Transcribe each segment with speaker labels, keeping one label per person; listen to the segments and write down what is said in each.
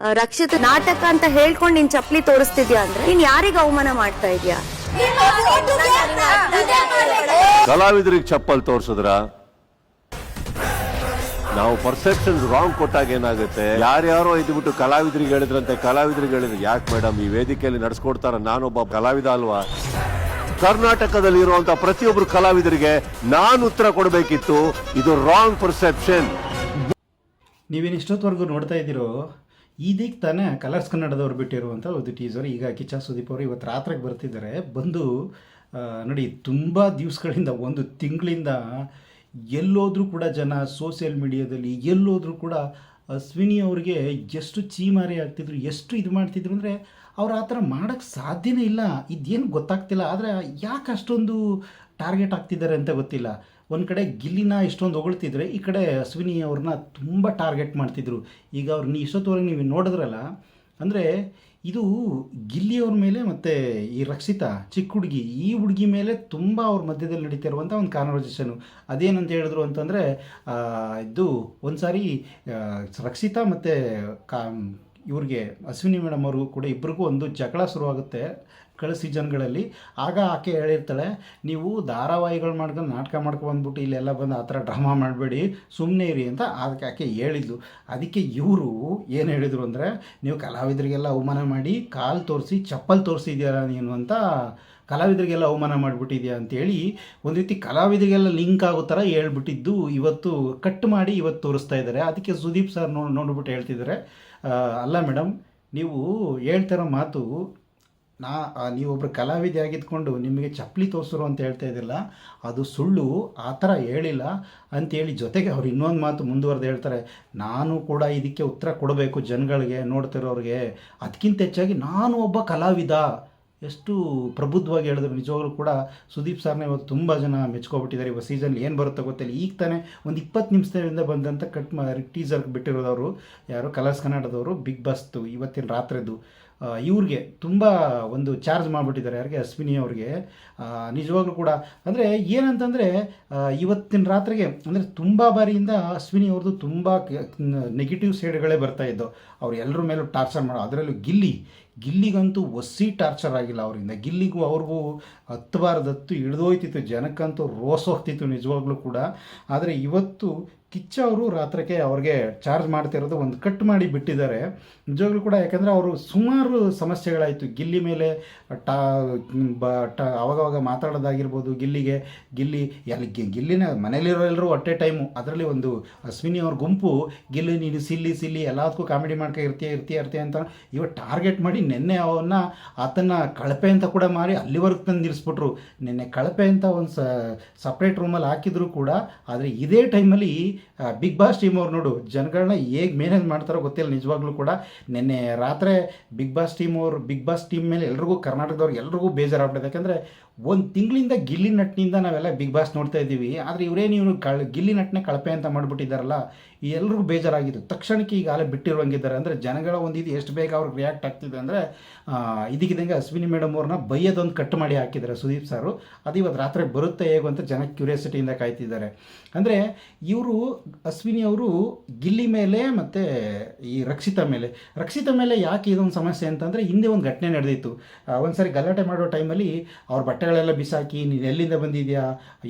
Speaker 1: ರಕ್ಷಿತ್ ನಾಟಕ ಅಂತ ಹೇಳ್ಕೊಂಡು ನೀನ್ ಚಪ್ಪಲಿ ತೋರಿಸ್ತಿದ್ಯಾ ಅಂದ್ರೆ? ನೀನ್ ಯಾರಿಗ ಅವಮಾನ ಮಾಡ್ತಾ ಇದ್ಯಾ?
Speaker 2: ಕಲಾವಿದರಿಗೆ ಚಪ್ಪಲ್ ತೋರ್ಸಿದ್ರ? ನಾವು ಪರ್ಸೆಪ್ಷನ್ ರಾಂಗ್ ಕೊಟ್ಟಾಗ ಏನಾಗುತ್ತೆ? ಯಾರ್ಯಾರೋ ಇದ್ಬಿಟ್ಟು ಕಲಾವಿದರಿಗೆ ಹೇಳಿದ್ರಂತೆ ಕಲಾವಿದರಿಗೆ ಹೇಳಿದ್ರು. ಯಾಕೆ ಮೇಡಮ್ ಈ ವೇದಿಕೆಯಲ್ಲಿ ನಡ್ಸ್ಕೊಡ್ತಾರ? ನಾನೊಬ್ಬ ಕಲಾವಿದ ಅಲ್ವಾ? ಕರ್ನಾಟಕದಲ್ಲಿ ಇರುವಂತ ಪ್ರತಿಯೊಬ್ಬರು ಕಲಾವಿದರಿಗೆ ನಾನು ಉತ್ತರ ಕೊಡಬೇಕಿತ್ತು. ಇದು ರಾಂಗ್ ಪರ್ಸೆಪ್ಷನ್
Speaker 3: ನೀವೇನು ಇಷ್ಟೊತ್ತವರೆಗೂ ನೋಡ್ತಾ ಇದ್ದೀರೋ? ಇದಕ್ಕೆ ತಾನೇ ಕಲರ್ಸ್ ಕನ್ನಡದವ್ರು ಬಿಟ್ಟಿರುವಂಥ ಒಂದು ಟೀಸರ್ ಈಗ ಕಿಚ್ಚ ಸುದೀಪ್ ಅವರು ಇವತ್ತು ರಾತ್ರಿಗೆ ಬರ್ತಿದ್ದಾರೆ ಬಂದು ನೋಡಿ, ತುಂಬ ದಿವಸಗಳಿಂದ, ಒಂದು ತಿಂಗಳಿಂದ ಎಲ್ಲೋದ್ರೂ ಕೂಡ ಜನ ಸೋಷಿಯಲ್ ಮೀಡಿಯಾದಲ್ಲಿ ಎಲ್ಲೋದ್ರೂ ಕೂಡ ಅಶ್ವಿನಿ ಅವ್ರಿಗೆ ಎಷ್ಟು ಚೀಮಾರಿ ಆಗ್ತಿದ್ರು, ಎಷ್ಟು ಇದು ಮಾಡ್ತಿದ್ರು ಅಂದರೆ ಅವ್ರು ಆ ಥರ ಮಾಡೋಕ್ಕೆ ಸಾಧ್ಯನೇ ಇಲ್ಲ. ಇದೇನು ಗೊತ್ತಾಗ್ತಿಲ್ಲ. ಆದರೆ ಯಾಕೆ ಅಷ್ಟೊಂದು ಟಾರ್ಗೆಟ್ ಆಗ್ತಿದ್ದಾರೆ ಅಂತ ಗೊತ್ತಿಲ್ಲ. ಒಂದು ಕಡೆ ಗಿಲ್ಲಿನ ಇಷ್ಟೊಂದು ಹೊಗಳ್ತಿದ್ರೆ ಈ ಕಡೆ ಅಶ್ವಿನಿ ಅವ್ರನ್ನ ತುಂಬ ಟಾರ್ಗೆಟ್ ಮಾಡ್ತಿದ್ರು. ಈಗ ಅವ್ರನ್ನ ಇಷ್ಟೊತ್ತವರೆಗೆ ನೀವು ನೋಡಿದ್ರಲ್ಲ, ಅಂದರೆ ಇದು ಗಿಲ್ಲಿಯವ್ರ ಮೇಲೆ ಮತ್ತು ಈ ರಕ್ಷಿತಾ, ಚಿಕ್ಕ ಹುಡುಗಿ, ಈ ಹುಡುಗಿ ಮೇಲೆ ತುಂಬ ಅವ್ರ ಮಧ್ಯದಲ್ಲಿ ನಡೀತಿರುವಂಥ ಒಂದು ಕಾನ್ವರ್ಸೇಷನು ಅದೇನಂತ ಹೇಳಿದ್ರು ಅಂತಂದರೆ ಇದು ಒಂದು ಸಾರಿ ರಕ್ಷಿತಾ ಮತ್ತು ಕಾ ಇವ್ರಿಗೆ ಅಶ್ವಿನಿ ಮೇಡಮ್ ಅವ್ರಿಗೂ ಕೂಡ ಇಬ್ಬರಿಗೂ ಒಂದು ಜಗಳ ಶುರುವಾಗುತ್ತೆ ಕಳ ಸೀಸನ್ಗಳಲ್ಲಿ. ಆಗ ಆಕೆ ಹೇಳಿರ್ತಾಳೆ, ನೀವು ಧಾರಾವಾಹಿಗಳು ಮಾಡ್ಕೊಂಡು ನಾಟಕ ಮಾಡ್ಕೊಂಡು ಬಂದ್ಬಿಟ್ಟು ಇಲ್ಲೆಲ್ಲ ಬಂದು ಆ ಥರ ಡ್ರಾಮಾ ಮಾಡಬೇಡಿ ಸುಮ್ಮನೆ ಇರಿ ಅಂತ ಅದಕ್ಕೆ ಆಕೆ ಹೇಳಿದ್ಲು. ಅದಕ್ಕೆ ಇವರು ಏನು ಹೇಳಿದರು ಅಂದರೆ, ನೀವು ಕಲಾವಿದರಿಗೆಲ್ಲ ಅವಮಾನ ಮಾಡಿ, ಕಾಲು ತೋರಿಸಿ, ಚಪ್ಪಲ್ ತೋರಿಸಿದ್ಯಾರ ನೀನು ಅಂತ ಕಲಾವಿದರಿಗೆಲ್ಲ ಅವಮಾನ ಮಾಡಿಬಿಟ್ಟಿದ್ಯಾ ಅಂತೇಳಿ ಒಂದು ರೀತಿ ಕಲಾವಿದರಿಗೆಲ್ಲ ಲಿಂಕ್ ಆಗೋ ಥರ ಹೇಳ್ಬಿಟ್ಟಿದ್ದು ಇವತ್ತು, ಕಟ್ ಮಾಡಿ ಇವತ್ತು ತೋರಿಸ್ತಾ ಇದ್ದಾರೆ. ಅದಕ್ಕೆ ಸುದೀಪ್ ಸರ್ ನೋಡಿ ನೋಡ್ಬಿಟ್ಟು ಹೇಳ್ತಿದ್ದಾರೆ. ಅಲ್ಲ ಮೇಡಮ್ ನೀವು ಹೇಳ್ತಿರೋ ಮಾತು ನಾ ನೀವೊಬ್ಬರು ನೀವೊಬ್ರು ಕಲಾವಿದೆ ಆಗಿದ್ಕೊಂಡು ನಿಮಗೆ ಚಪ್ಪಲಿ ತೋರಿಸ್ರು ಅಂತ ಹೇಳ್ತಾ ಇದ್ದಿಲ್ಲ, ಅದು ಸುಳ್ಳು, ಆ ಥರ ಹೇಳಿಲ್ಲ ಅಂತೇಳಿ ಜೊತೆಗೆ ಅವ್ರು ಇನ್ನೊಂದು ಮಾತು ಮುಂದುವರೆದು ಹೇಳ್ತಾರೆ, ನಾನು ಕೂಡ ಇದಕ್ಕೆ ಉತ್ತರ ಕೊಡಬೇಕು ಜನಗಳಿಗೆ, ನೋಡ್ತಿರೋರಿಗೆ. ಅದಕ್ಕಿಂತ ಹೆಚ್ಚಾಗಿ ನಾನು ಒಬ್ಬ ಕಲಾವಿದ. ಎಷ್ಟು ಪ್ರಬುದ್ಧವಾಗಿ ಹೇಳಿದ್ರು ನಿಜವಾಗ್ಲೂ ಕೂಡ ಸುದೀಪ್ ಸರ್ನ ಇವತ್ತು ತುಂಬ ಜನ ಮೆಚ್ಕೊಬಿಟ್ಟಿದ್ದಾರೆ. ಇವತ್ತು ಸೀಸನ್ ಏನು ಬರುತ್ತೋ ಗೊತ್ತಿಲ್ಲ. ಈಗ ತಾನೇ ಒಂದು ಇಪ್ಪತ್ತು ನಿಮಿಷದಿಂದ ಬಂದಂಥ ಕಟ್ ಮಾ ಟೀಸರ್ ಬಿಟ್ಟಿರೋದವರು ಯಾರು? ಕಲರ್ಸ್ ಕನ್ನಡದವರು ಬಿಗ್ ಬಾಸ್ದು ಇವತ್ತಿನ ರಾತ್ರಿದು. ಇವ್ರಿಗೆ ತುಂಬ ಒಂದು ಚಾರ್ಜ್ ಮಾಡಿಬಿಟ್ಟಿದ್ದಾರೆ ಯಾರಿಗೆ? ಅಶ್ವಿನಿ ಅವ್ರಿಗೆ. ನಿಜವಾಗ್ಲೂ ಕೂಡ. ಅಂದರೆ ಏನಂತಂದರೆ ಇವತ್ತಿನ ರಾತ್ರಿಗೆ ಅಂದರೆ ತುಂಬ ಬಾರಿಯಿಂದ ಅಶ್ವಿನಿ ಅವ್ರದ್ದು ತುಂಬ ನೆಗೆಟಿವ್ ಸೈಡ್ಗಳೇ ಬರ್ತಾ ಇದ್ದವು ಅವ್ರು ಎಲ್ಲರ ಮೇಲೂ ಟಾರ್ಚರ್ ಮಾಡೋ. ಅದರಲ್ಲೂ ಗಿಲ್ಲಿ. ಗಿಲ್ಲಿಗಂತೂ ಒಸಿ ಟಾರ್ಚರ್ ಆಗಿಲ್ಲ ಅವರಿಂದ. ಗಿಲ್ಲಿಗೂ ಅವ್ರಿಗೂ ಹತ್ತಬಾರ್ದತ್ತು, ಹಿಡಿದೋಯ್ತಿತ್ತು, ಜನಕ್ಕಂತೂ ರೋಸ್ ಹೋಗ್ತಿತ್ತು ನಿಜವಾಗ್ಲೂ ಕೂಡ. ಆದರೆ ಇವತ್ತು ಕಿಚ್ಚ ಅವರು ರಾತ್ರಕ್ಕೆ ಅವ್ರಿಗೆ ಚಾರ್ಜ್ ಮಾಡ್ತಿರೋದು ಒಂದು ಕಟ್ ಮಾಡಿ ಬಿಟ್ಟಿದ್ದಾರೆ. ನಿಜವಾಗ್ಲೂ ಕೂಡ ಯಾಕಂದರೆ ಅವರು ಸುಮಾರು ಸಮಸ್ಯೆಗಳಾಯಿತು. ಗಿಲ್ಲಿ ಮೇಲೆ ಟಾ, ಬ, ಟ, ಅವಾಗವಾಗ ಮಾತಾಡೋದಾಗಿರ್ಬೋದು, ಗಿಲ್ಲಿಗೆ, ಗಿಲ್ಲಿ ಎಲ್ಲಿ ಗಿಲ್ಲಿನ ಮನೇಲಿರೋ ಎಲ್ಲರೂ ಅಟ್ಟೆ ಟೈಮು. ಅದರಲ್ಲಿ ಒಂದು ಅಶ್ವಿನಿ ಅವ್ರ ಗುಂಪು, ಗಿಲ್ಲಿ ನೀನು ಸಿಲ್ಲಿ ಸಿಲ್ಲಿ ಎಲ್ಲದಕ್ಕೂ ಕಾಮಿಡಿ ಮಾಡ್ಕೊ, ಇರ್ತೀಯ ಇರ್ತೀಯ ಇರ್ತೀಯ ಅಂತ ಇವತ್ತು ಟಾರ್ಗೆಟ್ ಮಾಡಿ ನಿನ್ನೆ ಅವನ್ನ ಆತನ ಕಳಪೆ ಅಂತ ಕೂಡ ಮಾಡಿ ಅಲ್ಲಿವರೆಗೂ ತಂದು ನಿಲ್ಲಿಸ್ಬಿಟ್ರು ನಿನ್ನೆ ಕಳಪೆ ಅಂತ ಒಂದು ಸಪ್ರೇಟ್ ರೂಮಲ್ಲಿ ಹಾಕಿದ್ರು ಕೂಡ, ಆದರೆ ಇದೇ ಟೈಮಲ್ಲಿ ಬಿಗ್ ಬಾಸ್ ಟೀಮ್ ಅವ್ರು ನೋಡು ಜನಗಳನ್ನ ಹೇಗೆ ಮೇನೇಜ್ ಮಾಡ್ತಾರೋ ಗೊತ್ತಿಲ್ಲ ನಿಜವಾಗ್ಲೂ ಕೂಡ. ನಿನ್ನೆ ರಾತ್ರಿ ಬಿಗ್ ಬಾಸ್ ಟೀಮ್ ಅವರು ಬಿಗ್ ಬಾಸ್ ಟೀಮ್ ಮೇಲೆ ಎಲ್ರಿಗೂ ಕರ್ನಾಟಕದವ್ರು ಎಲ್ರಿಗೂ ಬೇಜಾರಾಗ್ಬಿಟ್ಟಿದೆ. ಯಾಕಂದರೆ ಒಂದು ತಿಂಗಳಿಂದ ಗಿಲ್ಲಿ ನಟ್ನಿಂದ ನಾವೆಲ್ಲ ಬಿಗ್ ಬಾಸ್ ನೋಡ್ತಾ ಇದ್ದೀವಿ. ಆದರೆ ಇವರೇನು ಇವರು ಕಳ್, ಗಿಲ್ಲಿ ನಟ್ನೆ ಕಳಪೆ ಅಂತ ಮಾಡಿಬಿಟ್ಟಿದ್ದಾರಲ್ಲ, ಎಲ್ರಿಗೂ ಬೇಜಾರಾಗಿದ್ದು. ತಕ್ಷಣಕ್ಕೆ ಈಗ ಅಲ್ಲೇ ಬಿಟ್ಟಿರುವಂಗಿದ್ದಾರೆ. ಅಂದರೆ ಜನಗಳ ಒಂದು ಇದು ಎಷ್ಟು ಬೇಗ ಅವ್ರಿಗೆ ರಿಯಾಕ್ಟ್ ಆಗ್ತಿದೆ ಅಂದರೆ ಇದಕ್ಕಿದ್ದಂಗೆ ಅಶ್ವಿನಿ ಮೇಡಮ್ ಅವ್ರನ್ನ ಬೈಯೋದೊಂದು ಕಟ್ ಮಾಡಿ ಹಾಕಿದ್ದಾರೆ ಸುದೀಪ್ ಸಾರು. ಅದು ಇವತ್ತು ರಾತ್ರಿ ಬರುತ್ತೆ ಹೇಗೋ ಅಂತ ಜನ ಕ್ಯೂರಿಯಾಸಿಟಿಯಿಂದ ಕಾಯ್ತಿದ್ದಾರೆ. ಅಂದರೆ ಇವರು, ಅಶ್ವಿನಿ ಅವರು ಗಿಲ್ಲಿ ಮೇಲೆ ಮತ್ತು ಈ ರಕ್ಷಿತಾ ಮೇಲೆ. ರಕ್ಷಿತಾ ಮೇಲೆ ಯಾಕೆ ಇದೊಂದು ಸಮಸ್ಯೆ ಅಂತಂದರೆ ಹಿಂದೆ ಒಂದು ಘಟನೆ ನಡೆದಿತ್ತು. ಒಂದು ಸರಿ ಗಲಾಟೆ ಮಾಡೋ ಟೈಮಲ್ಲಿ ಅವ್ರ ಬಟ್ಟೆಗಳೆಲ್ಲ ಬಿಸಾಕಿ ನೀನು ಎಲ್ಲಿಂದ ಬಂದಿದ್ಯಾ?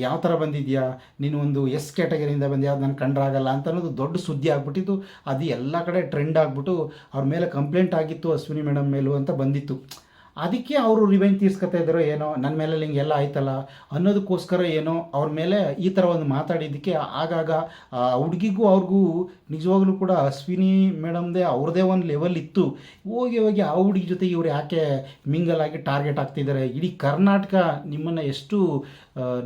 Speaker 3: ಯಾವ ಥರ ಬಂದಿದ್ಯಾ? ನೀನು ಒಂದು ಎಸ್ ಕ್ಯಾಟಗರಿಯಿಂದ ಬಂದ್ಯಾ? ನನ್ನ ಕಂಡ್ರಾಗಲ್ಲ ಅಂತ ಅನ್ನೋದು ದೊಡ್ಡ ಸುದ್ದಿ ಆಗ್ಬಿಟ್ಟಿತ್ತು. ಅದು ಎಲ್ಲ ಕಡೆ ಟ್ರೆಂಡ್ ಆಗಿಬಿಟ್ಟು ಅವ್ರ ಮೇಲೆ ಕಂಪ್ಲೇಂಟ್ ಆಗಿತ್ತು ಅಶ್ವಿನಿ ಮೇಡಮ್ ಮೇಲೂ ಅಂತ ಬಂದಿತ್ತು. ಅದಕ್ಕೆ ಅವರು ರಿವೆಂಜ್ ತೀರ್ಸ್ಕೊತಾ ಇದ್ದಾರೋ ಏನೋ ನನ್ನ ಮೇಲೆ ಹಿಂಗೆಲ್ಲ ಆಯ್ತಲ್ಲ ಅನ್ನೋದಕ್ಕೋಸ್ಕರ ಏನೋ ಅವ್ರ ಮೇಲೆ ಈ ಥರ ಒಂದು ಮಾತಾಡಿದ್ದಕ್ಕೆ ಆಗಾಗ ಹುಡುಗಿಗೂ ಅವ್ರಿಗೂ ನಿಜವಾಗ್ಲೂ ಕೂಡ ಅಶ್ವಿನಿ ಮೇಡಮ್ದೇ ಅವ್ರದ್ದೇ ಒಂದು ಲೆವೆಲ್ ಇತ್ತು. ಹೋಗಿ ಹೋಗಿ ಆ ಹುಡುಗಿ ಜೊತೆ ಇವ್ರು ಯಾಕೆ ಮಿಂಗಲ್ ಆಗಿ ಟಾರ್ಗೆಟ್ ಆಗ್ತಿದ್ದಾರೆ ಇಡೀ ಕರ್ನಾಟಕ ನಿಮ್ಮನ್ನು ಎಷ್ಟು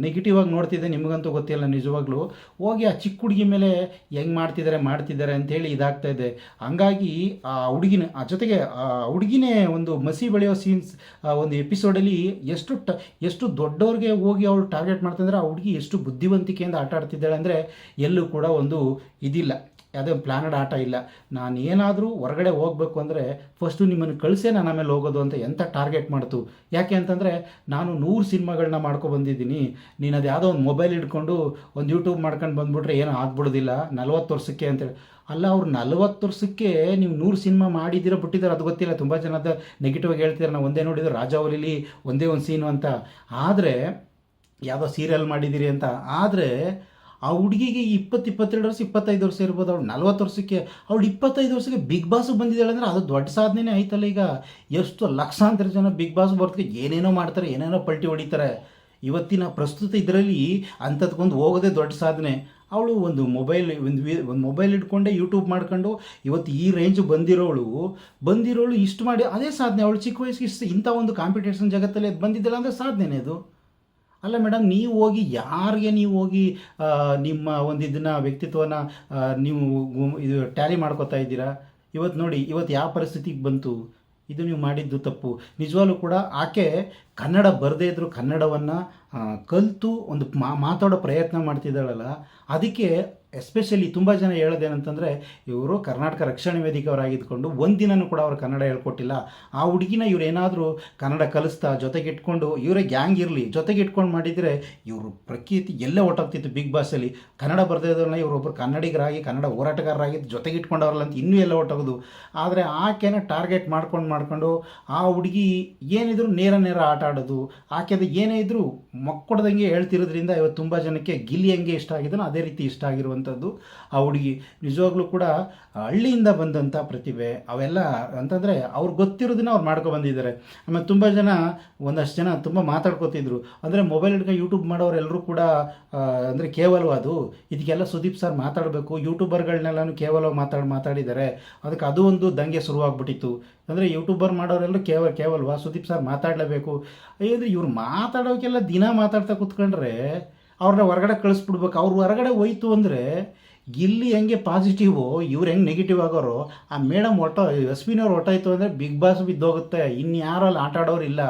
Speaker 3: ನೆಗೆಟಿವ್ ಆಗಿ ನೋಡ್ತಿದೆ ನಿಮಗಂತೂ ಗೊತ್ತಿಲ್ಲ ನಿಜವಾಗ್ಲೂ. ಹೋಗಿ ಆ ಚಿಕ್ಕ ಹುಡುಗಿ ಮೇಲೆ ಹೆಂಗೆ ಮಾಡ್ತಿದ್ದಾರೆ ಮಾಡ್ತಿದ್ದಾರೆ ಅಂತೇಳಿ ಇದಾಗ್ತಾ ಇದೆ. ಹಂಗಾಗಿ ಆ ಹುಡುಗಿನ, ಆ ಜೊತೆಗೆ ಆ ಹುಡುಗಿನೇ ಒಂದು ಮಸಿ ಬೆಳೆಯೋ ಸೀನ್ಸ್ ಒಂದು ಎಪಿಸೋಡಲ್ಲಿ ಎಷ್ಟು ಟ, ಎಷ್ಟು ದೊಡ್ಡವ್ರಿಗೆ ಹೋಗಿ ಅವಳು ಟಾರ್ಗೆಟ್ ಮಾಡ್ತಂದ್ರೆ, ಆ ಹುಡುಗಿ ಎಷ್ಟು ಬುದ್ಧಿವಂತಿಕೆಯಿಂದ ಆಟ ಆಡ್ತಿದ್ದಾಳೆ ಅಂದರೆ ಎಲ್ಲೂ ಕೂಡ ಒಂದು ಇದಿಲ್ಲ. ಯಾವುದೇ ಒಂದು ಪ್ಲ್ಯಾನಡ್ ಆಟ ಇಲ್ಲ. ನಾನು ಏನಾದರೂ ಹೊರಗಡೆ ಹೋಗಬೇಕು ಅಂದರೆ ಫಸ್ಟು ನಿಮ್ಮನ್ನು ಕಳಿಸೇ ನಾನು ಆಮೇಲೆ ಹೋಗೋದು ಅಂತ ಎಂಥ ಟಾರ್ಗೆಟ್ ಮಾಡ್ತು? ಯಾಕೆ ಅಂತಂದರೆ ನಾನು ನೂರು ಸಿನಿಮಾಗಳನ್ನ ಮಾಡ್ಕೊ ಬಂದಿದ್ದೀನಿ. ನೀನು ಅದು ಯಾವುದೋ ಒಂದು ಮೊಬೈಲ್ ಹಿಡ್ಕೊಂಡು ಒಂದು ಯೂಟ್ಯೂಬ್ ಮಾಡ್ಕೊಂಡು ಬಂದುಬಿಟ್ರೆ ಏನೂ ಆಗ್ಬಿಡೋದಿಲ್ಲ. ನಲ್ವತ್ತು ವರ್ಷಕ್ಕೆ ಅಂತೇಳಿ ಅಲ್ಲ, ಅವ್ರು ನಲ್ವತ್ತು ವರ್ಷಕ್ಕೆ ನೀವು ನೂರು ಸಿನಿಮಾ ಮಾಡಿದ್ದೀರ, ಬಿಟ್ಟಿದ್ದಾರೆ ಅದು ಗೊತ್ತಿಲ್ಲ. ತುಂಬ ಜನದ ನೆಗೆಟಿವ್ ಆಗಿ ಹೇಳ್ತಿದ್ದಾರೆ ನಾವು ಒಂದೇ ನೋಡಿದ್ರು ರಾಜಾವಲಿಲಿ ಒಂದೇ ಒಂದು ಸೀನು ಅಂತ. ಆದರೆ ಯಾವುದೋ ಸೀರಿಯಲ್ ಮಾಡಿದ್ದೀರಿ ಅಂತ. ಆದರೆ ಆ ಹುಡುಗಿಗೆ ಇಪ್ಪತ್ತು, ಇಪ್ಪತ್ತೆರಡು ವರ್ಷ, ಇಪ್ಪತ್ತೈದು ವರ್ಷ ಇರ್ಬೋದು, ಅವ್ಳು ನಲ್ವತ್ತು ವರ್ಷಕ್ಕೆ, ಅವ್ಳು ಇಪ್ಪತ್ತೈದು ವರ್ಷಕ್ಕೆ ಬಿಗ್ ಬಾಸ್ಗೆ ಬಂದಿದ್ದಾಳೆ ಅಂದರೆ ಅದು ದೊಡ್ಡ ಸಾಧನೆನೇ ಆಯ್ತಲ್ಲ ಈಗ. ಎಷ್ಟು ಲಕ್ಷಾಂತರ ಜನ ಬಿಗ್ ಬಾಸ್ ಬರ್ತಕ್ಕೆ ಏನೇನೋ ಮಾಡ್ತಾರೆ, ಏನೇನೋ ಪಲ್ಟಿ ಹೊಡಿತಾರೆ. ಇವತ್ತಿನ ಪ್ರಸ್ತುತ ಇದರಲ್ಲಿ ಅಂಥದ್ಕೊಂದು ಹೋಗೋದೇ ದೊಡ್ಡ ಸಾಧನೆ. ಅವಳು ಒಂದು ಮೊಬೈಲ್, ಒಂದು ಒಂದು ಮೊಬೈಲ್ ಇಟ್ಕೊಂಡೆ ಯೂಟ್ಯೂಬ್ ಮಾಡ್ಕೊಂಡು ಇವತ್ತು ಈ ರೇಂಜ್ ಬಂದಿರೋಳು ಬಂದಿರೋಳು ಇಷ್ಟು ಮಾಡಿ, ಅದೇ ಸಾಧನೆ. ಅವಳು ಚಿಕ್ಕ ವಯಸ್ಸಿಗೆ ಇಷ್ಟು ಇಂಥ ಒಂದು ಕಾಂಪಿಟೇಷನ್ ಜಗತ್ತಲ್ಲಿ ಅದು ಬಂದಿದ್ದಲ್ಲ ಅಂದರೆ ಸಾಧನೆನೇ ಅದು. ಅಲ್ಲ ಮೇಡಮ್ ನೀವು ಹೋಗಿ ಯಾರಿಗೆ ನೀವು ಹೋಗಿ ನಿಮ್ಮ ಒಂದು ಇದನ್ನ, ವ್ಯಕ್ತಿತ್ವನ ನೀವು ಇದು ಟ್ಯಾಲಿ ಮಾಡ್ಕೋತಾ ಇದ್ದೀರಾ? ಇವತ್ತು ನೋಡಿ ಇವತ್ತು ಯಾವ ಪರಿಸ್ಥಿತಿಗೆ ಬಂತು? ಇದು ನೀವು ಮಾಡಿದ್ದು ತಪ್ಪು. ನಿಜವಾಗ್ಲೂ ಕೂಡ ಆಕೆ ಕನ್ನಡ ಬರದೇ ಇದ್ದರೂ ಕನ್ನಡವನ್ನು ಕಲಿತು ಒಂದು ಮಾತಾಡೋ ಪ್ರಯತ್ನ ಮಾಡ್ತಿದ್ದಾಳಲ್ಲ. ಅದಕ್ಕೆ ಎಸ್ಪೆಷಲಿ ತುಂಬ ಜನ ಹೇಳೋದೇನಂತಂದರೆ, ಇವರು ಕರ್ನಾಟಕ ರಕ್ಷಣಾ ವೇದಿಕೆಯವರಾಗಿದ್ದುಕೊಂಡು ಒಂದಿನೂ ಕೂಡ ಅವರು ಕನ್ನಡ ಹೇಳ್ಕೊಟ್ಟಿಲ್ಲ. ಆ ಹುಡುಗಿನ ಇವರೇನಾದರೂ ಕನ್ನಡ ಕಲಿಸ್ತಾ ಜೊತೆಗೆ ಇಟ್ಕೊಂಡು ಇವರೇ ಗ್ಯಾಂಗ್ ಇರಲಿ ಜೊತೆಗೆ ಇಟ್ಕೊಂಡು ಮಾಡಿದರೆ ಇವರು ಪ್ರಕೃತಿ ಎಲ್ಲೇ ಹೊಟ್ಟೋಗ್ತಿತ್ತು ಬಿಗ್ ಬಾಸಲ್ಲಿ ಕನ್ನಡ ಬರ್ದೇ ಇವರೊಬ್ಬರು ಕನ್ನಡಿಗರಾಗಿ, ಕನ್ನಡ ಹೋರಾಟಗಾರರಾಗಿ ಜೊತೆಗೆ ಇಟ್ಕೊಂಡವ್ರಲ್ಲ ಅಂತ ಇನ್ನೂ ಎಲ್ಲ ಹೊಟ್ಟೋಗೋದು ಆದರೆ ಆಕೆನ ಟಾರ್ಗೆಟ್ ಮಾಡ್ಕೊಂಡು ಮಾಡ್ಕೊಂಡು, ಆ ಹುಡುಗಿ ಏನಿದ್ರು ನೇರ ನೇರ ಆಟ ಆಡೋದು. ಆಕೆದು ಏನೇ ಇದ್ದರೂ ಮಕ್ಕಳದಂಗೆ ಹೇಳ್ತಿರೋದ್ರಿಂದ ಇವತ್ತು ತುಂಬ ಜನಕ್ಕೆ ಗಿಲ್ಲಿ ಹೆಂಗೆ ಇಷ್ಟ ಆಗಿದನೋ ಅದೇ ರೀತಿ ಇಷ್ಟ ಆಗಿರುವಂಥದ್ದು ಆ ಹುಡುಗಿ ನಿಜವಾಗ್ಲೂ ಕೂಡ ಹಳ್ಳಿಯಿಂದ ಬಂದಂಥ ಪ್ರತಿಭೆ, ಅವೆಲ್ಲ ಅಂತಂದರೆ ಅವ್ರು ಗೊತ್ತಿರೋದನ್ನ ಅವ್ರು ಮಾಡ್ಕೊಂಡು ಬಂದಿದ್ದಾರೆ. ಆಮೇಲೆ ತುಂಬ ಜನ, ಒಂದಷ್ಟು ಜನ ತುಂಬ ಮಾತಾಡ್ಕೋತಿದ್ರು. ಅಂದರೆ ಮೊಬೈಲ್ ಹಿಡ್ಕೊಂಡು ಯೂಟ್ಯೂಬ್ ಮಾಡೋರೆಲ್ಲರೂ ಕೂಡ ಅಂದರೆ ಕೇವಲ ಅದು. ಇದಕ್ಕೆಲ್ಲ ಸುದೀಪ್ ಸರ್ ಮಾತಾಡಬೇಕು. ಯೂಟ್ಯೂಬರ್ಗಳನ್ನೆಲ್ಲನೂ ಕೇವಲ ಮಾತಾಡಿ, ಮಾತಾಡಿದ್ದಾರೆ. ಅದಕ್ಕೆ ಅದು ಒಂದು ದಂಗೆ ಶುರುವಾಗ್ಬಿಟ್ಟಿತ್ತು. ಅಂದರೆ ಯೂಟ್ಯೂಬರ್ ಮಾಡೋರೆಲ್ಲರೂ ಕೇವಲ ಕೇವಲ್ವಾ? ಸುದೀಪ್ ಸರ್ ಮಾತಾಡಲೇಬೇಕು. ಅಂದರೆ ಇವ್ರು ಮಾತಾಡೋಕ್ಕೆಲ್ಲ ದಿನ ಮಾತಾಡ್ತಾ ಕೂತ್ಕೊಂಡ್ರೆ ಅವ್ರನ್ನ ಹೊರಗಡೆ ಕಳಿಸ್ಬಿಡ್ಬೇಕು. ಅವ್ರು ಹೊರಗಡೆ ಹೋಯ್ತು ಅಂದರೆ ಇಲ್ಲಿ ಹೆಂಗೆ ಪಾಸಿಟಿವು ಇವ್ರು ಹೆಂಗೆ ನೆಗೆಟಿವ್ ಆಗೋರು, ಆ ಮೇಡಮ್ ಒಟ್ಟ ಅಶ್ವಿನವ್ರು ಹೊಟ್ಟಾಯ್ತು ಅಂದರೆ ಬಿಗ್ ಬಾಸ್ ಬಿದ್ದೋಗುತ್ತೆ. ಇನ್ಯಾರು ಅಲ್ಲಿ ಆಟ ಇಲ್ಲ.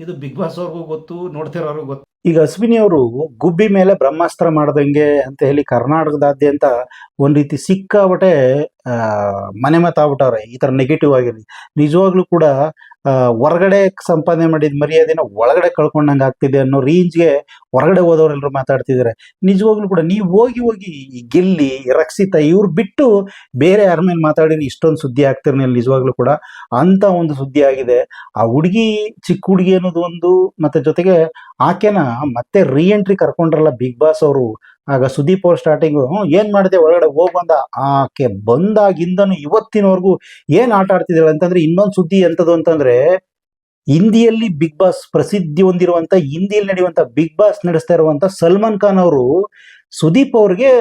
Speaker 3: ಇದು ಬಿಗ್ ಬಾಸ್ ಅವ್ರಿಗೂ ಗೊತ್ತು, ನೋಡ್ತಿರೋರ್ಗೂ ಗೊತ್ತು. ಈಗ ಅಶ್ವಿನಿ ಅವರು ಗುಬ್ಬಿ ಮೇಲೆ ಬ್ರಹ್ಮಾಸ್ತ್ರ ಮಾಡ್ದಂಗೆ ಅಂತ ಹೇಳಿ ಕರ್ನಾಟಕದಾದ್ಯಂತ ಒಂದು ರೀತಿ ಸಿಕ್ಕಾಬಟ್ಟೆ ಮನೆ ಮತ್ತಾಗ್ಬಿಟ್ಟವ್ರೆ ಈ ಥರ ನೆಗೆಟಿವ್ ಆಗಿರಲಿ. ನಿಜವಾಗ್ಲೂ ಕೂಡ ಹೊರಗಡೆ ಸಂಪಾದನೆ ಮಾಡಿದ ಮರ್ಯಾದೆನ ಒಳಗಡೆ ಕಳ್ಕೊಂಡಂಗೆ ಆಗ್ತಿದೆ ಅನ್ನೋ ರೇಂಜ್ಗೆ ಹೊರಗಡೆ ಹೋದವರೆಲ್ಲರೂ ಮಾತಾಡ್ತಿದ್ದಾರೆ ನಿಜವಾಗ್ಲೂ ಕೂಡ ನೀವು ಹೋಗಿ ಹೋಗಿ ಗೆಲ್ಲಿ, ರಕ್ಷಿತ ಇವ್ರು ಬಿಟ್ಟು ಬೇರೆ ಯಾರ ಮೇಲೆ ಮಾತಾಡಿ ಇಷ್ಟೊಂದು ಸುದ್ದಿ ಆಗ್ತಿರ್ಲಿಲ್ಲ ನಿಜವಾಗ್ಲೂ ಕೂಡ. ಅಂತ ಒಂದು ಸುದ್ದಿ ಆಗಿದೆ. ಆ ಹುಡುಗಿ ಚಿಕ್ಕ ಹುಡುಗಿ ಅನ್ನೋದು ಒಂದು, ಮತ್ತೆ ಜೊತೆಗೆ ಆಕೆನ ಮತ್ತೆ ರೀ ಎಂಟ್ರಿ ಕರ್ಕೊಂಡ್ರಲ್ಲ ಬಿಗ್ ಬಾಸ್ ಅವರು ಆಗ ಸುದೀಪ್ ಅವ್ರ ಸ್ಟಾರ್ಟಿಂಗ್ ಏನ್ ಮಾಡಿದೆ ಒಳಗಡೆ ಹೋಗ್ ಬಂದ? ಆಕೆ ಬಂದಾಗಿಂದನು ಇವತ್ತಿನವರೆಗೂ ಏನ್ ಆಟ ಆಡ್ತಿದ್ದಾಳೆ ಅಂತಂದ್ರೆ ಇನ್ನೊಂದು ಸುದ್ದಿ ಎಂತದ್ದು ಅಂತಂದ್ರೆ, ಹಿಂದಿಯಲ್ಲಿ ಬಿಗ್ ಬಾಸ್ ಪ್ರಸಿದ್ಧಿ ಹೊಂದಿರುವಂತ, ಹಿಂದಿಯಲ್ಲಿ ನಡೆಯುವಂತ ಬಿಗ್ ಬಾಸ್ ನಡೆಸ್ತಾ ಇರುವಂತ ಸಲ್ಮಾನ್ ಖಾನ್ ಅವರು ಸುದೀಪ್ ಅವ್ರಿಗೆ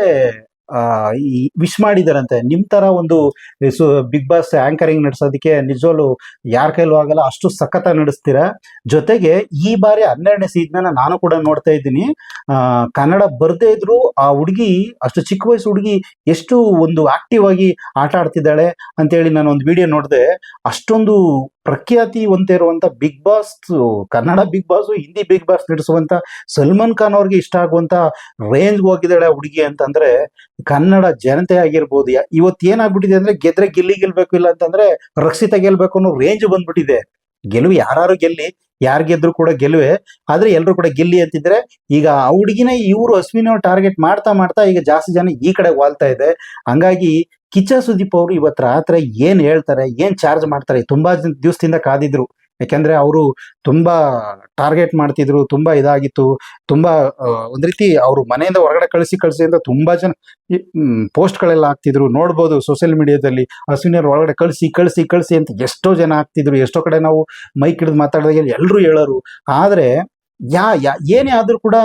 Speaker 3: ಈ ವಿಶ್ ಮಾಡಿದಾರಂತೆ. ನಿಮ್ ತರ ಒಂದು ಬಿಗ್ ಬಾಸ್ ಆಂಕರಿಂಗ್ ನಡೆಸೋದಕ್ಕೆ ನಿಜವಾಗ್ಲು ಯಾರ ಕೈಲೂ ಆಗಲ್ಲ, ಅಷ್ಟು ಸಖತ್ತ ನಡೆಸ್ತೀರ? ಜೊತೆಗೆ ಈ ಬಾರಿ ಹನ್ನೆರಡನೇ ಸೀಸನ್ ನಾನು ಕೂಡ ನೋಡ್ತಾ ಇದ್ದೀನಿ. ಆ, ಕನ್ನಡ ಬರ್ದೇ ಇದ್ರು ಆ ಹುಡುಗಿ, ಅಷ್ಟು ಚಿಕ್ಕ ವಯಸ್ಸು ಹುಡುಗಿ ಎಷ್ಟು ಒಂದು ಆಕ್ಟಿವ್ ಆಗಿ ಆಟ ಆಡ್ತಿದ್ದಾಳೆ ಅಂತೇಳಿ ನಾನು ಒಂದು ವಿಡಿಯೋ ನೋಡಿದೆ. ಅಷ್ಟೊಂದು ಪ್ರಖ್ಯಾತಿ ಅಂತ ಇರುವಂತ Bigg Boss Kannada Bigg Boss Hindi Bigg Boss ನಡೆಸುವಂತ Salman Khan ಅವ್ರಿಗೆ ಇಷ್ಟ ಆಗುವಂತ ರೇಂಜ್ ಹೋಗಿದ್ದಾಳೆ ಹುಡುಗಿ ಅಂತಂದ್ರೆ ಕನ್ನಡ ಜನತೆ ಆಗಿರ್ಬೋದು. ಇವತ್ತು ಏನಾಗ್ಬಿಟ್ಟಿದೆ ಅಂದ್ರೆ ಗೆದ್ರೆ ಗೆಲ್ಲಿ ಗೆಲ್ಬೇಕು ಇಲ್ಲ ಅಂತಂದ್ರೆ ರಕ್ಷಿತ ಗೆಲ್ಬೇಕು ಅನ್ನೋ ರೇಂಜ್ ಬಂದ್ಬಿಟ್ಟಿದೆ. ಗೆಲುವು ಯಾರು ಗೆಲ್ಲಿ ಯಾರು ಗೆದ್ರು ಕೂಡ ಗೆಲುವೆ. ಆದ್ರೆ ಎಲ್ಲರೂ ಕೂಡ ಗೆಲ್ಲಿ ಅಂತಿದ್ರೆ ಈಗ ಆ ಹುಡುಗಿನ ಇವರು ಅಶ್ವಿನಿ ಟಾರ್ಗೆಟ್ ಮಾಡ್ತಾ ಮಾಡ್ತಾ ಈಗ ಜಾಸ್ತಿ ಜನ ಈ ಕಡೆ ವಾಲ್ತಾ ಇದೆ. ಹಂಗಾಗಿ ಕಿಚ್ಚ ಸುದೀಪ್ ಅವರು ಇವತ್ತು ರಾತ್ರಿ ಏನ್ ಹೇಳ್ತಾರೆ, ಏನ್ ಚಾರ್ಜ್ ಮಾಡ್ತಾರೆ, ತುಂಬಾ ದಿವಸದಿಂದ ಕಾದಿದ್ರು. ಯಾಕಂದ್ರೆ ಅವರು ತುಂಬಾ ಟಾರ್ಗೆಟ್ ಮಾಡ್ತಿದ್ರು, ತುಂಬಾ ಇದಾಗಿತ್ತು. ತುಂಬಾ ಒಂದ್ ರೀತಿ ಅವರು ಮನೆಯಿಂದ ಹೊರಗಡೆ ಕಳಿಸಿ ಕಳಿಸಿ ಅಂತ ತುಂಬಾ ಜನ ಪೋಸ್ಟ್ಗಳೆಲ್ಲ ಹಾಕ್ತಿದ್ರು. ನೋಡ್ಬೋದು ಸೋಷಿಯಲ್ ಮೀಡಿಯಾದಲ್ಲಿ ಅವ್ರು ಒಳಗಡೆ ಕಳಿಸಿ ಕಳಿಸಿ ಕಳಿಸಿ ಅಂತ ಎಷ್ಟೋ ಜನ ಆಗ್ತಿದ್ರು ಎಷ್ಟೋ ಕಡೆ ನಾವು ಮೈಕ್ ಹಿಡಿದು ಮಾತಾಡಿದಾಗ ಎಲ್ಲರೂ ಹೇಳೋರು. ಆದ್ರೆ ಯಾ ಯಾ, ಏನೇ ಆದರೂ ಕೂಡ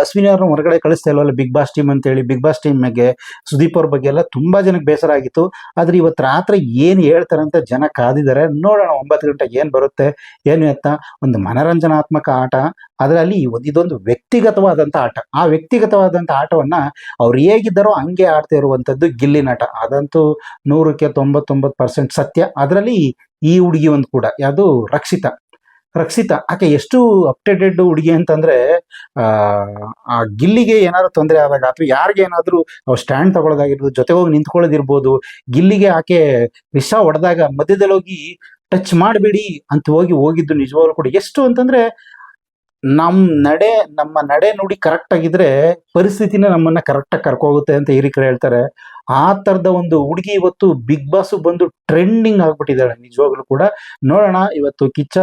Speaker 3: ಅಶ್ವಿನಿ ಅವ್ರನ್ನ ಹೊರಗಡೆ ಕಳಿಸ್ತಾ ಇಲ್ವಲ್ಲ ಬಿಗ್ ಬಾಸ್ ಟೀಮ್ ಅಂತ ಹೇಳಿ ಬಿಗ್ ಬಾಸ್ ಟೀಮ್ ಬಗ್ಗೆ ಸುದೀಪ್ ಅವ್ರ ಬಗ್ಗೆ ಎಲ್ಲ ತುಂಬಾ ಜನಕ್ಕೆ ಬೇಸರ ಆಗಿತ್ತು. ಆದ್ರೆ ಇವತ್ತು ರಾತ್ರಿ ಏನು ಹೇಳ್ತಾರೆ ಅಂತ ಜನ ಕಾದಿದ್ದಾರೆ. ನೋಡೋಣ, ಒಂಬತ್ತು ಗಂಟೆಗೆ ಏನು ಬರುತ್ತೆ, ಏನು ಅಂತ. ಒಂದು ಮನರಂಜನಾತ್ಮಕ ಆಟ. ಅದರಲ್ಲಿ ಇದೊಂದು ವ್ಯಕ್ತಿಗತವಾದಂಥ ಆಟ. ಆ ವ್ಯಕ್ತಿಗತವಾದಂಥ ಆಟವನ್ನು ಅವ್ರು ಹೇಗಿದ್ದಾರೋ ಹಂಗೆ ಆಡ್ತಾ ಇರುವಂಥದ್ದು ಗಿಲ್ಲಿನ ಆಟ. ಅದಂತೂ ನೂರಕ್ಕೆ ತೊಂಬತ್ತೊಂಬತ್ತು ಪರ್ಸೆಂಟ್ ಸತ್ಯ. ಅದರಲ್ಲಿ ಈ ಹುಡುಗಿ ಒಂದು ಕೂಡ. ಯಾವುದು ರಕ್ಷಿತ. ರಕ್ಷಿತಾ ಆಕೆ ಎಷ್ಟು ಅಪ್ಡೇಟೆಡ್ ಹುಡುಗಿ ಅಂತಂದ್ರೆ ಆ, ಗಿಲ್ಲಿಗೆ ಏನಾದ್ರು ತೊಂದರೆ ಆದಾಗ ಅಥವಾ ಯಾರಿಗೆ ಏನಾದ್ರು ಸ್ಟ್ಯಾಂಡ್ ತಗೊಳ್ಳೋದಾಗಿರ್ಬೋದು ಜೊತೆ ಹೋಗಿ ನಿಂತ್ಕೊಳ್ಳೋದಿರ್ಬೋದು ಗಿಲ್ಲಿಗೆ ಆಕೆ ವಿಷ ಹೊಡೆದಾಗ ಮಧ್ಯದಲ್ಲಿ ಹೋಗಿ ಟಚ್ ಮಾಡಬೇಡಿ ಅಂತ ಹೋಗಿ ಹೋಗಿದ್ದು ನಿಜವಾಗ್ಲೂ ಕೂಡ. ಎಷ್ಟು ಅಂತಂದ್ರೆ ನಮ್ ನಡೆ, ನಮ್ಮ ನಡೆ ನುಡಿ ಕರೆಕ್ಟ್ ಆಗಿದ್ರೆ ಪರಿಸ್ಥಿತಿನೇ ನಮ್ಮನ್ನ ಕರೆಕ್ಟ್ ಆಗಿ ಕರ್ಕೋಗುತ್ತೆ ಅಂತ ಹಿರಿಕರು ಹೇಳ್ತಾರೆ. ಆ ತರದ ಒಂದು ಹುಡುಗಿ ಇವತ್ತು ಬಿಗ್ ಬಾಸ್ ಬಂದು ಟ್ರೆಂಡಿಂಗ್ ಆಗ್ಬಿಟ್ಟಿದ್ದಾಳೆ, ನಿಜವಾಗ್ಲೂ ಕೂಡ. ನೋಡೋಣ, ಇವತ್ತು ಕಿಚ್ಚ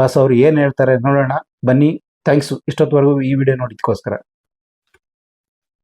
Speaker 3: ಬಾಸ್ ಅವ್ರು ಏನ್ ಹೇಳ್ತಾರೆ ನೋಡೋಣ. ಬನ್ನಿ ಥ್ಯಾಂಕ್ಸ್ ಇಷ್ಟೊತ್ತವರೆಗೂ ಈ ವಿಡಿಯೋ ನೋಡಿದ್ಕೋಸ್ಕರ